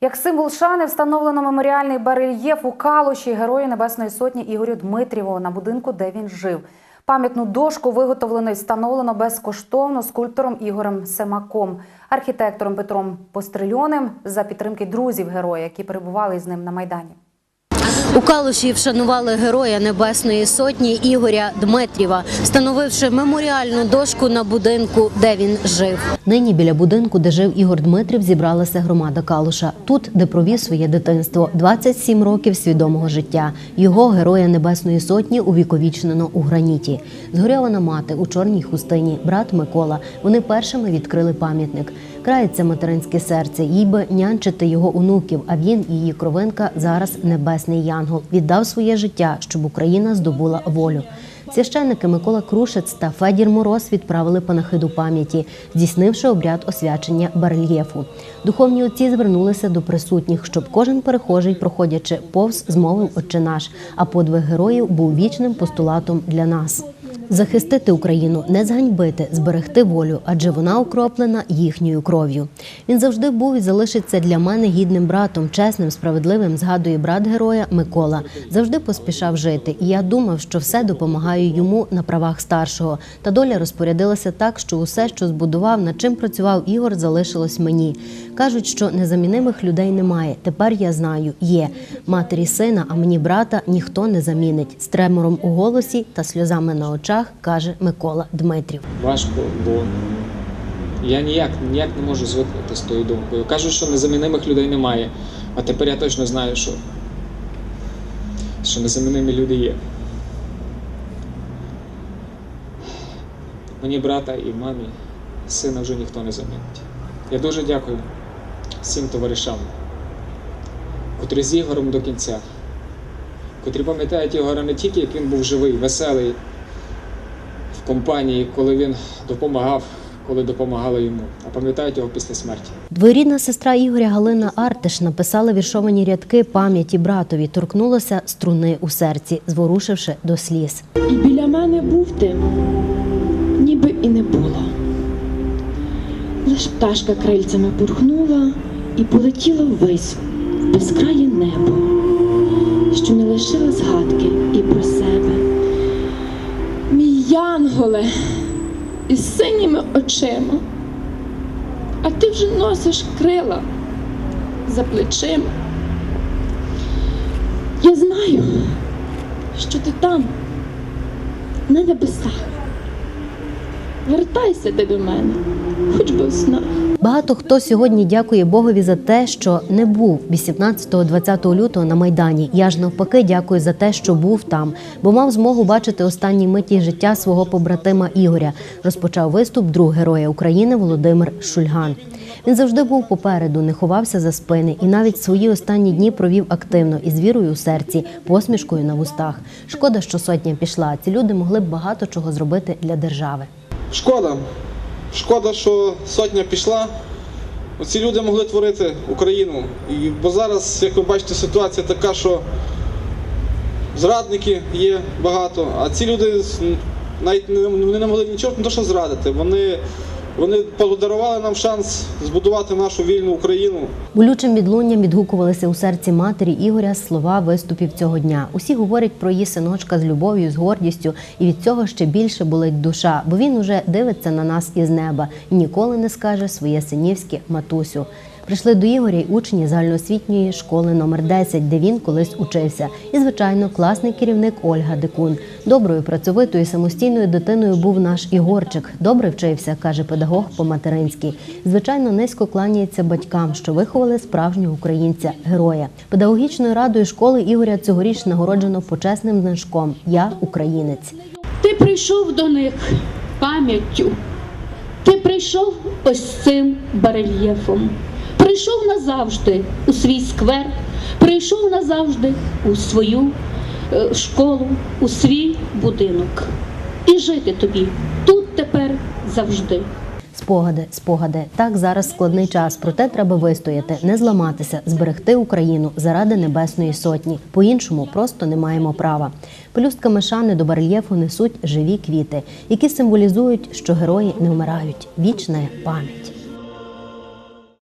Як символ шани встановлено меморіальний барельєф у Калуші Герою Небесної Сотні Ігорю Дмитріву на будинку, де він жив. Пам'ятну дошку виготовлено і встановлено безкоштовно скульптором Ігорем Семаком, архітектором Петром Пострильоним за підтримки друзів героя, які перебували з ним на майдані. У Калуші вшанували героя Небесної Сотні Ігоря Дмитріва, встановивши меморіальну дошку на будинку, де він жив. Нині біля будинку, де жив Ігор Дмитрів, зібралася громада Калуша. Тут, де провів своє дитинство, 27 років свідомого життя. Його героя Небесної Сотні увіковічнено у граніті. Згорьована мати у чорній хустині, брат Микола. Вони першими відкрили пам'ятник. Крається материнське серце, їй би нянчити його онуків. А він, її кровинка, зараз небесний янгол, віддав своє життя, щоб Україна здобула волю. Священники Микола Крушець та Федір Мороз відправили панахиду пам'яті, здійснивши обряд освячення барельєфу. Духовні отці звернулися до присутніх, щоб кожен перехожий, проходячи повз, змовив «Отче наш», а подвиг героїв був вічним постулатом для нас. Захистити Україну, не зганьбити, зберегти волю, адже вона окроплена їхньою кров'ю. Він завжди був і залишиться для мене гідним братом, чесним, справедливим. Згадує брат героя Микола. Завжди поспішав жити, і я думав, що все допомагаю йому на правах старшого. Та доля розпорядилася так, що усе, що збудував, над чим працював Ігор, залишилось мені. Кажуть, що незамінимих людей немає. Тепер я знаю, є матері сина, а мені брата ніхто не замінить. З тремором у голосі та сльозами на очах каже Микола Дмитрів. важко, бо я ніяк, ніяк не можу звикнути з тою думкою. Кажуть, що незамінимих людей немає. А тепер я точно знаю, що, що незамінимі люди є. Мені брата і мамі, сина вже ніхто не замінить. Я дуже дякую всім товаришам, котрі з Ігорем до кінця, котрі пам'ятають Ігора не тільки як він був живий, веселий компанії, коли він допомагав, коли допомагали йому, а пам'ятають його після смерті. Двоюрідна сестра Ігоря Галина Артиш написала віршовані рядки пам'яті братові, торкнулося струни у серці, зворушивши до сліз. І біля мене був ти, ніби і не було. Лиш пташка крильцями пурхнула і полетіла ввись в безкрає небо, що не лишила згадки і про себе. Янголе із синіми очима, а ти вже носиш крила за плечима. Я знаю, що ти там, на небесах. Вертайся ти до мене, хоч би в снах. Багато хто сьогодні дякує Богові за те, що не був 18-20 лютого на майдані. Я ж навпаки дякую за те, що був там, бо мав змогу бачити останні миті життя свого побратима Ігоря. Розпочав виступ друг героя України Володимир Шульган. Він завжди був попереду, не ховався за спини і навіть свої останні дні провів активно із вірою у серці, посмішкою на вустах. Шкода, що сотня пішла. Ці люди могли б багато чого зробити для держави. Шкода. Шкода, що сотня пішла. Оці люди могли творити Україну. І, бо зараз, як ви бачите, ситуація така, що зрадники є багато, а ці люди навіть не, не могли нічого не то, що зрадити. Вони, вони подарували нам шанс збудувати нашу вільну Україну. Болючим відлунням відгукувалися у серці матері Ігоря слова виступів цього дня. Усі говорять про її синочка з любов'ю, з гордістю, і від цього ще більше болить душа, бо він уже дивиться на нас із неба і ніколи не скаже своє синівське матусю. Прийшли до Ігоря й учні загальноосвітньої школи номер 10, де він колись учився. І, звичайно, класний керівник Ольга Дикун. Доброю, працьовитою, самостійною дитиною був наш Ігорчик. Добре вчився, каже педагог по-материнськи. Звичайно, низько кланяється батькам, що виховали справжнього українця, героя. Педагогічною радою школи Ігоря цьогоріч нагороджено почесним значком Я українець. Ти прийшов до них пам'яттю. Ти прийшов ось цим барельєфом. Прийшов назавжди у свій сквер, прийшов назавжди у свою е, школу, у свій будинок. І жити тобі тут тепер завжди. Спогади, спогади. Так зараз складний час. Проте треба вистояти, не зламатися, зберегти Україну заради небесної сотні. По-іншому просто не маємо права. Пелюстками шани до барельєфу несуть живі квіти, які символізують, що герої не вмирають. Вічна пам'ять.